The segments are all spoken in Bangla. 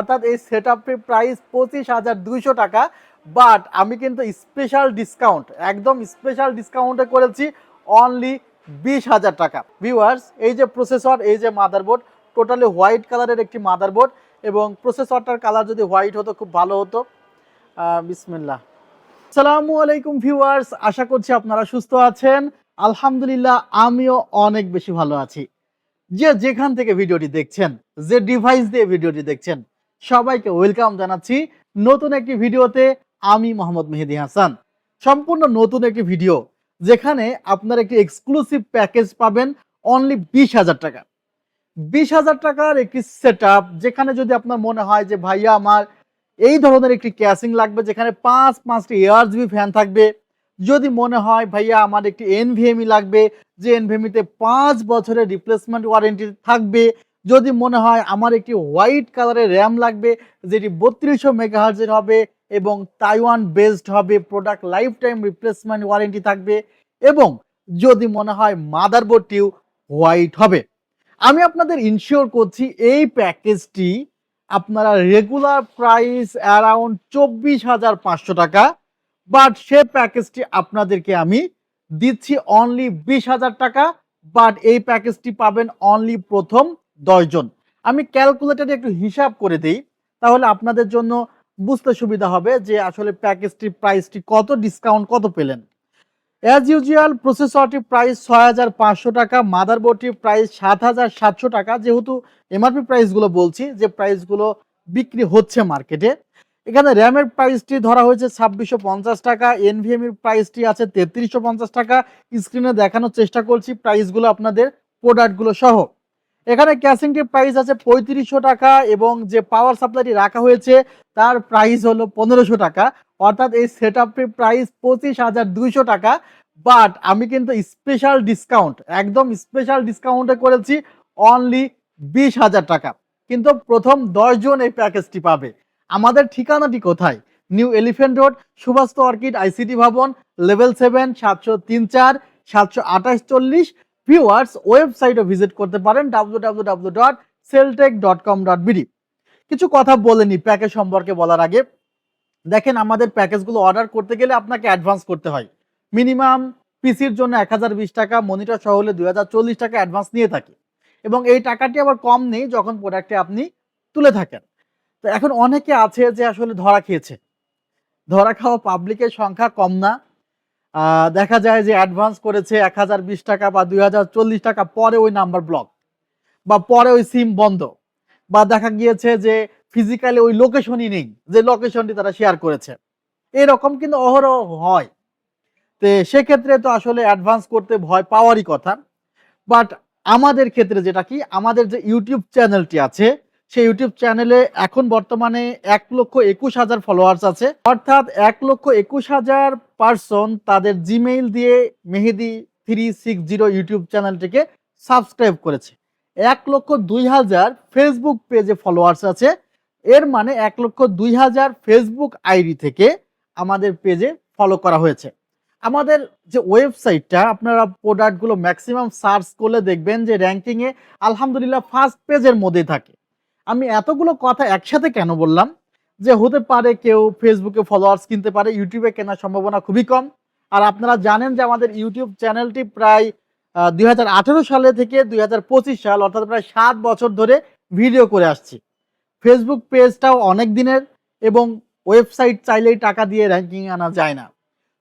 অর্থাৎ এই সেট আপটির প্রাইস পঁচিশ হাজার দুইশো টাকা বাট আমি কিন্তু স্পেশাল ডিসকাউন্ট একদম স্পেশাল ডিসকাউন্টে করেছি অনলি বিশ হাজার টাকা। ভিউয়ার্স এই যে প্রসেসর এই যে মাদারবোর্ড টোটালি হোয়াইট কালারের একটি মাদারবোর্ড এবং প্রসেসরটার কালার যদি হোয়াইট হতো খুব ভালো হতো। আহ, বিসমিল্লাহ। আসসালামু আলাইকুম ভিউয়ার্স আশা করছি আপনারা সুস্থ আছেন। আলহামদুলিল্লাহ আমিও অনেক বেশি ভালো আছি। যে যেখান থেকে ভিডিওটি দেখছেন যে ডিভাইস দিয়ে ভিডিওটি দেখছেন সবাইকে ওয়েলকাম জানাচ্ছি নতুন একটি ভিডিওতে আমি মোহাম্মদ মেহেদি হাসান। সম্পূর্ণ নতুন একটি ভিডিও যেখানে আপনার একটি এক্সক্লুসিভ প্যাকেজ পাবেন অনলি বিশ হাজার টাকা। বিশ হাজার টাকার একটি সেট যেখানে যদি আপনার মনে হয় যে, ভাইয়া, আমার এই ধরনের একটি ক্যাশিং লাগবে যেখানে পাঁচ, পাঁচটি এয়ার জিবি ফ্যান থাকবে। যদি মনে হয়, ভাইয়া, আমার একটি এনভিএমই লাগবে, যে এনভিএমিতে পাঁচ বছরের রিপ্লেসমেন্ট ওয়ারেন্টি থাকবে যদি মনে হয় আমার একটি হোয়াইট কালারের র্যাম লাগবে, যেটি বত্রিশশো মেগাহার্জের হবে এবং তাইওয়ান বেসড হবে product life time replacement warranty থাকবে এবং যদি মনে হয় মাদারবোর্ডটিও হোয়াইট হবে। আমি আপনাদের ইনশিওর করছি এই প্যাকেজটি আপনারা রেগুলার প্রাইস অ্যারাউন্ড চব্বিশ হাজার পাঁচশো টাকা বাট সে প্যাকেজটি আপনাদেরকে আমি দিচ্ছি অনলি বিশ হাজার টাকা বাট এই প্যাকেজটি পাবেন অনলি প্রথম দশজন আমি ক্যালকুলেটারে একটু হিসাব করে দিই, তাহলে আপনাদের জন্য বুঝতে সুবিধা হবে যে আসলে প্যাকেজটির প্রাইসটি কত ডিসকাউন্ট কত পেলেন। অ্যাজ ইউজুয়াল প্রসেসরটির প্রাইস ছয় হাজার পাঁচশো টাকা মাদারবোর্ডটির প্রাইস সাত হাজার সাতশো টাকা, যেহেতু এমআরপি প্রাইসগুলো বলছি, যে প্রাইসগুলো বিক্রি হচ্ছে মার্কেটে এখানে র্যামের প্রাইসটি ধরা হয়েছে ছাব্বিশশো পঞ্চাশ টাকা এনভিএম এর প্রাইসটি আছে তেত্রিশশো পঞ্চাশ টাকা। স্ক্রিনে দেখানোর চেষ্টা করছি প্রাইসগুলো আপনাদের প্রোডাক্টগুলো সহ। এখানে ক্যাসিংটির প্রাইস আছে পঁয়ত্রিশশো টাকা এবং যে পাওয়ার সাপ্লাইটি রাখা হয়েছে, তার প্রাইস হলো পনেরোশো টাকা। অর্থাৎ এই সেট আপটির প্রাইস পঁচিশ হাজার দুইশো টাকা। বাট আমি কিন্তু স্পেশাল ডিসকাউন্ট একদম স্পেশাল ডিসকাউন্টে করেছি অনলি বিশ হাজার টাকা। কিন্তু প্রথম দশ জন এই প্যাকেজটি পাবে। আমাদের ঠিকানাটি কোথায়? New Elephant Road Subhash Orchid ICT ভবন লেভেল সেভেন সাতশো তিন চার, সাতশো আঠাশ চল্লিশ ভিউয়ার্স ওয়েবসাইটও ভিজিট করতে পারেন W dot Celtek dot com dot কিছু কথা বলেনি প্যাকেজ সম্পর্কে বলার আগে। দেখেন, আমাদের প্যাকেজগুলো অর্ডার করতে গেলে আপনাকে অ্যাডভান্স করতে হয়। মিনিমাম পিসির জন্য এক হাজার বিশ টাকা মনিটর সহ হলে দুই হাজার চল্লিশ টাকা অ্যাডভান্স নিয়ে থাকি। এবং এই টাকাটি আবার কম নেই যখন প্রোডাক্টে আপনি তুলে থাকেন। তো এখন অনেকে আছে যে আসলে ধরা খেয়েছে। ধরা খাওয়া পাবলিকের সংখ্যা কম না। দেখা যায় যে অ্যাডভান্স করেছে এক হাজার বিশ টাকা বা দুই হাজার চল্লিশ টাকা, পরে ওই নাম্বার ব্লক বা পরে ওই সিম বন্ধ। বা দেখা গিয়েছে যে ফিজিক্যালি ওই লোকেশনই নেই, যে লোকেশনটি তারা শেয়ার করেছে। এরকম কিন্তু অহরহ হয়। তো সেক্ষেত্রে তো আসলে অ্যাডভান্স করতে ভয় পাওয়ারই কথা। বাট আমাদের ক্ষেত্রে যেটা কি, আমাদের যে ইউটিউব চ্যানেলটি আছে সেই ইউটিউব চ্যানেলে এখন বর্তমানে এক লক্ষ একুশ হাজার ফলোয়ার্স আছে। অর্থাৎ এক লক্ষ একুশ হাজার পার্সন তাদের জিমেইল দিয়ে Mehedi three six zero YouTube চ্যানেলটিকে সাবস্ক্রাইব করেছে। এক লক্ষ দুই হাজার ফেসবুক পেজে ফলোয়ার্স আছে। এর মানে এক লক্ষ দুই হাজার ফেসবুক আইডি থেকে আমাদের পেজে ফলো করা হয়েছে। আমাদের যে ওয়েবসাইটটা আপনারা প্রোডাক্টগুলো ম্যাক্সিমাম সার্চ করলে দেখবেন যে র্যাঙ্কিংয়ে আলহামদুলিল্লাহ ফার্স্ট পেজের মধ্যেই থাকে। আমি এতগুলো কথা একসাথে কেন বললাম? যে হতে পারে কেউ ফেসবুকে ফলোয়ার্স কিনতে পারে ইউটিউবে কেনার সম্ভাবনা খুবই কম। আর আপনারা জানেন যে আমাদের ইউটিউব চ্যানেলটি প্রায় দু হাজার আঠেরো সালে থেকে দুই হাজার পঁচিশ সাল, অর্থাৎ প্রায় সাত বছর ধরে ভিডিও করে আসছি। ফেসবুক পেজটাও অনেক দিনের এবং ওয়েবসাইট চাইলেই টাকা দিয়ে র্যাঙ্কিং আনা যায় না।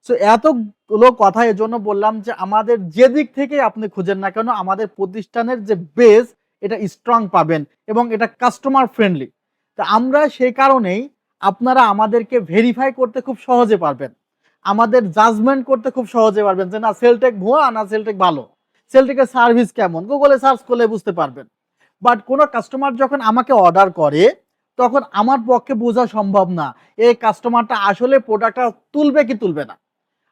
সো এতগুলো কথা এজন্য বললাম যে আমাদের যে দিক থেকে আপনি খুঁজেন না কেন, আমাদের প্রতিষ্ঠানের যে বেস এটা স্ট্রং পাবেন এবং এটা কাস্টমার ফ্রেন্ডলি তা আমরা সেই কারণেই আপনারা আমাদেরকে ভেরিফাই করতে খুব সহজে পারবেন। আমাদের জাজমেন্ট করতে খুব সহজে পারবেন যে, না সেলটেক ভুয়া, না সেলটেক ভালো। সেলটেকের সার্ভিস কেমন? গুগলে সার্চ করলে বুঝতে পারবেন। বাট কোনো কাস্টমার যখন আমাকে অর্ডার করে, তখন আমার পক্ষে বোঝা সম্ভব না, এই কাস্টমারটা আসলে প্রোডাক্টটা তুলবে কি তুলবে না।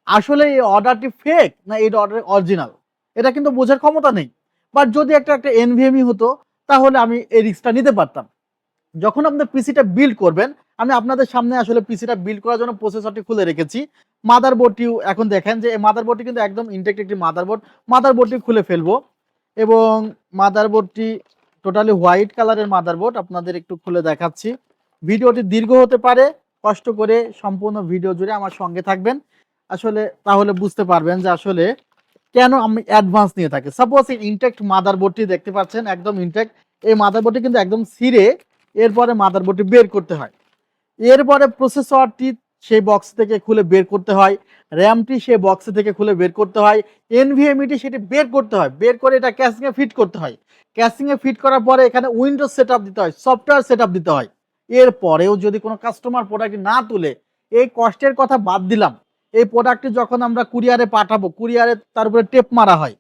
আসলে এই অর্ডারটি ফেক না, এই অর্ডার অরিজিনাল এটা কিন্তু বোঝার ক্ষমতা নেই। বাট যদি একটা একটা এনভিএমই হতো, তাহলে আমি এই রিস্কটা নিতে পারতাম। যখন আপনার পিসিটা বিল্ড করবেন, আমি আপনাদের সামনে আসলে পিসিটা বিল্ড করার জন্য প্রসেসরটি খুলে রেখেছি। মাদারবোর্ডটিও এখন দেখেন যে, এই মাদারবোর্ডটি কিন্তু একদম ইনটেক্ট একটি মাদারবোর্ড মাদারবোর্ডটি খুলে ফেলব এবং মাদারবোর্ডটি টোটালি হোয়াইট কালারের মাদারবোর্ড আপনাদের একটু খুলে দেখাচ্ছি। ভিডিওটি দীর্ঘ হতে পারে, কষ্ট করে সম্পূর্ণ ভিডিও জুড়ে আমার সঙ্গে থাকবেন। আসলে তাহলে বুঝতে পারবেন যে আসলে কেন আমি অ্যাডভান্স নিয়ে থাকি? সাপোজ এই ইনটেক্ট মাদারবোর্ডটি দেখতে পাচ্ছেন, একদম ইনটেক্ট এই মাদারবোর্ডটি কিন্তু একদম ছিঁড়ে এরপরে মাদারবোর্ডটি বের করতে হয়। এরপরে প্রসেসরটি সেই বক্স থেকে খুলে বের করতে হয় র্যামটি সেই বক্স থেকে খুলে বের করতে হয় এনভিএমইটি সেটি বের করতে হয়। বের করে এটা ক্যাসিংয়ে ফিট করতে হয়। ক্যাসিংয়ে ফিট করার পরে এখানে উইন্ডোজ সেট দিতে হয় সফটওয়্যার সেট দিতে হয়। এরপরেও যদি কোনো কাস্টমার প্রোডাক্ট না তুলে, এই কষ্টের কথা বাদ দিলাম। এই প্রোডাক্টটি যখন আমরা কুরিয়ারে পাঠাবো কুরিয়ারে তার উপরে টেপ মারা হয়,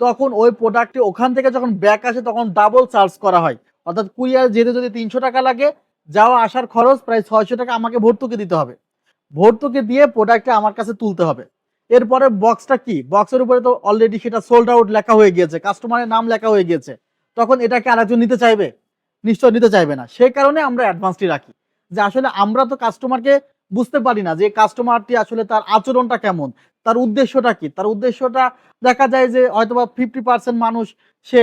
তখন ওই প্রোডাক্টটি ওখান থেকে যখন ব্যাক আসে, তখন ডাবল চার্জ করা হয়। অর্থাৎ কুরিয়ার যেতে যদি তিনশো টাকা লাগে, যাওয়া আসার খরচ প্রায় ছয়শো টাকা আমাকে ভর্তুকি দিতে হবে। ভর্তুকি দিয়ে প্রোডাক্টটা আমার কাছে তুলতে হবে। এরপরে বক্সটা কি? বক্সের উপরে তো অলরেডি সেটা সোল্ড আউট লেখা হয়ে গিয়েছে কাস্টমারের নাম লেখা হয়ে গিয়েছে। তখন এটাকে আরেকজন নিতে চাইবে? নিশ্চয় নিতে চাইবে না। সেই কারণে আমরা অ্যাডভান্সটি রাখি। যে আসলে আমরা তো কাস্টমারকে বুঝতে পারি না যে কাস্টমারটি আসলে তার আচরণটা কেমন, তার উদ্দেশ্যটা কি? তার উদ্দেশ্যটা দেখা যায় যে হয়তোবা ফিফটি পার্সেন্ট মানুষ সে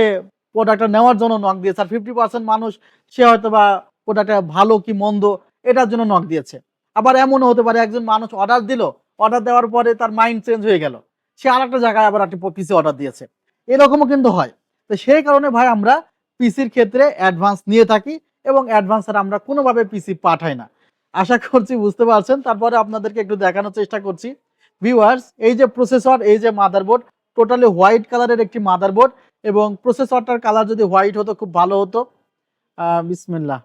প্রোডাক্টটা নেওয়ার জন্য নক দিয়েছে আর ফিফটি পার্সেন্ট মানুষ সে হয়তোবা প্রোডাক্টটা ভালো কি মন্দ এটার জন্য নক দিয়েছে। আবার এমনও হতে পারে একজন মানুষ অর্ডার দিল অর্ডার দেওয়ার পরে তার মাইন্ড চেঞ্জ হয়ে গেল, সে আর একটা জায়গায় আবার একটা পিসি অর্ডার দিয়েছে। এরকমও কিন্তু হয়। তো সেই কারণে ভাই আমরা পিসির ক্ষেত্রে অ্যাডভান্স নিয়ে থাকি এবং অ্যাডভান্স আর আমরা কোনোভাবে পিসি পাঠাই না। আশা করছি বুঝতে পারছেন। তারপরে আপনাদেরকে একটু দেখানোর চেষ্টা করছি। ভিউয়ার্স এই যে প্রসেসর এই যে মাদারবোর্ড টোটালি হোয়াইট কালারের একটি মাদারবোর্ড এবং প্রসেসরটার কালার যদি হোয়াইট হতো খুব ভালো হতো। আহ, বিসমিল্লাহ।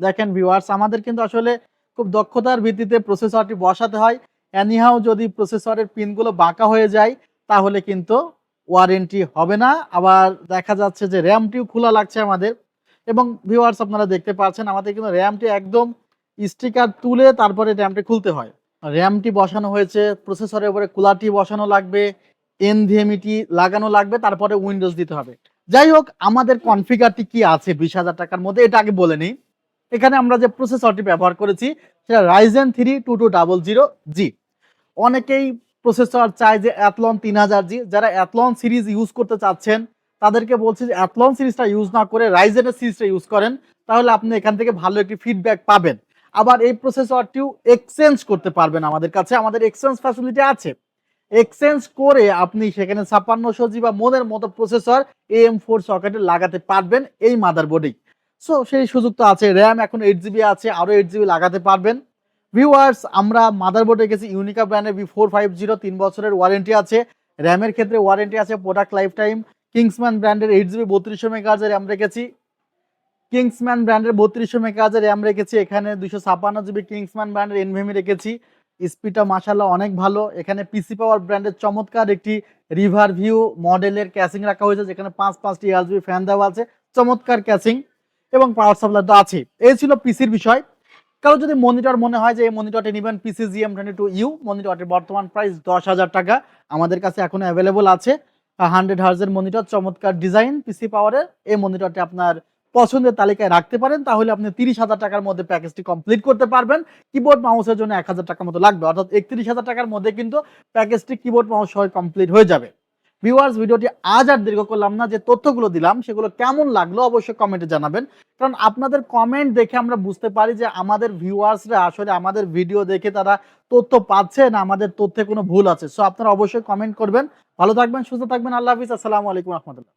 দেখেন ভিউয়ার্স আমাদের কিন্তু আসলে খুব দক্ষতার ভিত্তিতে প্রসেসরটি বসাতে হয়। অ্যানিহাও যদি প্রসেসরের পিনগুলো বাঁকা হয়ে যায় তাহলে কিন্তু ওয়ারেন্টি হবে না। আবার দেখা যাচ্ছে যে র্যামটিও খোলা লাগছে আমাদের। এবং ভিউয়ার্স আপনারা দেখতে পাচ্ছেন, আমাদের কিন্তু র্যামটি একদম স্টিকার তুলে তারপরে র্যামটি খুলতে হয়। র্যামটি বসানো হয়েছে প্রসেসরের উপরে কুলারটি বসানো লাগবে এন এনভিএমইটি লাগানো লাগবে, তারপরে উইন্ডোজ দিতে হবে। যাই হোক, আমাদের কনফিগারটি কি আছে বিশ হাজার টাকার মধ্যে, এটা আগে বলে নিই। এখানে আমরা যে প্রসেসরটি ব্যবহার করেছি, সেটা Ryzen three two two double zero G অনেকেই প্রসেসর চায় যে অ্যাথলন তিন হাজার জি যারা অ্যাথলন সিরিজ ইউজ করতে চাচ্ছেন তাদেরকে বলছি যে অ্যাথলন সিরিজটা ইউজ না করে রাইজেনের সিরিজটা ইউজ করেন, তাহলে আপনি এখান থেকে ভালো একটি ফিডব্যাক পাবেন। আবার এই প্রসেসরটিও এক্সচেঞ্জ করতে পারবেন আমাদের কাছে, আমাদের এক্সচেঞ্জ ফ্যাসিলিটি আছে। এক্সচেঞ্জ করে আপনি সেখানে ছাপ্পান্নশো জি বা মনের মতো প্রসেসর এম ফোর সকেটে লাগাতে পারবেন এই মাদারবোর্ডেই সো সেই সুযোগ তো আছে র্যাম এখন এইট জিবি আছে, আরও এইট জিবি লাগাতে পারবেন। ভিউয়ার্স আমরা মাদারবোর্ড গেছি ইউনিকা ব্র্যান্ডের বি ফোর ফাইভ জিরো তিন বছরের ওয়ারেন্টি আছে। র্যামের ক্ষেত্রে ওয়ারেন্টি আছে প্রোডাক্ট লাইফ টাইম কিংসম্যান ব্র্যান্ডের এইট জিবি বত্রিশশো মেগাহার্জের র্যাম রেখেছি। কিংসম্যান ব্র্যান্ডের বত্রিশশো মেগাহার্জের র্যাম রেখেছি। এখানে দুশো ছাপ্পান্ন জিবি কিংসম্যান ব্র্যান্ডের এনভিএমি রেখেছি। স্পিডটা মাসাল্লাহ অনেক ভালো। এখানে পিসি পাওয়ার ব্র্যান্ডের চমৎকার একটি রিভার ভিউ মডেলের ক্যাসিং রাখা হয়েছে, যেখানে পাঁচ পাঁচটি এলজিবি ফ্যান দেওয়া আছে। চমৎকার ক্যাসিং এবং পাওয়ার সাপ্লাই তো আছে এই ছিল পিসির বিষয়। কারও যদি মনিটর মনে হয় যে এই মনিটরটি নেবেন PC GM twenty two U মনিটরটির বর্তমান প্রাইস দশ হাজার টাকা। আমাদের কাছে এখন অ্যাভেলেবল আছে। হান্ড্রেড হার্জের মনিটর চমৎকার ডিজাইন পিসি পাওয়ারের এই মনিটরটি আপনার পছন্দের তালিকায় রাখতে পারেন, তাহলে আপনি তিরিশ হাজার টাকার মধ্যে প্যাকেজটি কমপ্লিট করতে পারবেন। কিবোর্ড মাউসের জন্য এক হাজার টাকার মতো লাগবে, অর্থাৎ একত্রিশ হাজার টাকার মধ্যে কিন্তু প্যাকেজটি কিবোর্ড মাউস সহ কমপ্লিট হয়ে যাবে। ভিউয়ার্স ভিডিওটি আজ আর দীর্ঘ করলাম না, যে তথ্যগুলো দিলাম, সেগুলো কেমন লাগল অবশ্যই কমেন্টে জানাবেন। কারণ আপনাদের কমেন্ট দেখে আমরা বুঝতে পারি যে আমাদের ভিউয়ার্সরা আসলে আমাদের ভিডিও দেখে তারা তথ্য পাচ্ছে না আমাদের তথ্যে কোনো ভুল আছে। সো আপনারা অবশ্যই কমেন্ট করবেন। ভালো থাকবেন, সুস্থ থাকবেন। আল্লাহ হাফিজ। আসসালামু আলাইকুম রহমতুল্লাহ।